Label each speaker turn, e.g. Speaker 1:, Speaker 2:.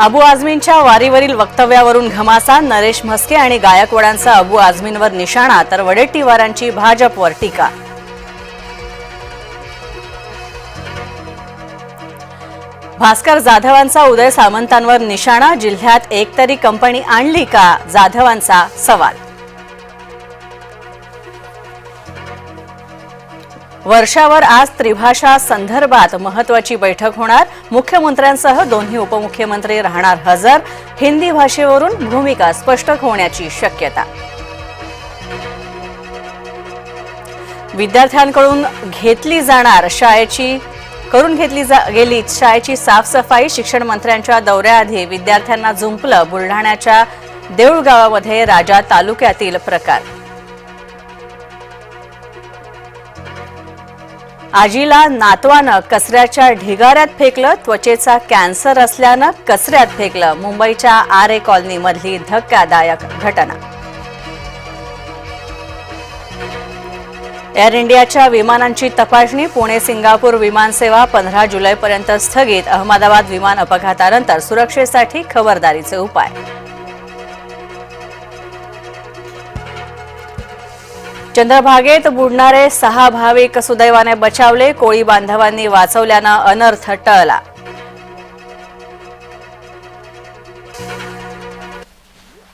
Speaker 1: अबू आझमींच्या वारीवरील वक्तव्यावरून घमासा नरेश म्हस्के आणि गायकवाडांचा अबू आझमींवर निशाणा तर वडेट्टीवारांची भाजपवर टीका. भास्कर जाधवांचा उदय सामंतांवर निशाणा जिल्ह्यात एकतरी कंपनी आणली का? जाधवांचा सवाल. वर्षावर आज त्रिभाषा संदर्भात महत्वाची बैठक होणार. मुख्यमंत्र्यांसह दोन्ही उपमुख्यमंत्री राहणार हजर. हिंदी भाषेवरून भूमिका स्पष्ट होण्याची शक्यता. विद्यार्थ्यांकडून घेतली जाणार शाळेची करून घेतली जा गेली शाळेची साफसफाई शिक्षण मंत्र्यांच्या दौऱ्याआधी विद्यार्थ्यांना जुंपलं बुलढाण्याच्या देऊळगावामध्ये राजा तालुक्यातील प्रकार. आजीला नातवानं कचऱ्याच्या ढिगाऱ्यात फेकलं त्वचेचा कॅन्सर असल्यानं कचऱ्यात फेकलं. मुंबईच्या आरे कॉलनीमधली धक्कादायक घटना. एअर इंडियाच्या विमानांची तपासणी पुणे सिंगापूर विमानसेवा पंधरा जुलैपर्यंत स्थगित. अहमदाबाद विमान अपघातानंतर सुरक्षेसाठी खबरदारीचे उपाय. चंद्रभागेत बुडणारे सहा भाविक सुदैवाने बचावले कोळी बांधवांनी वाचवल्यानं अनर्थ टळला.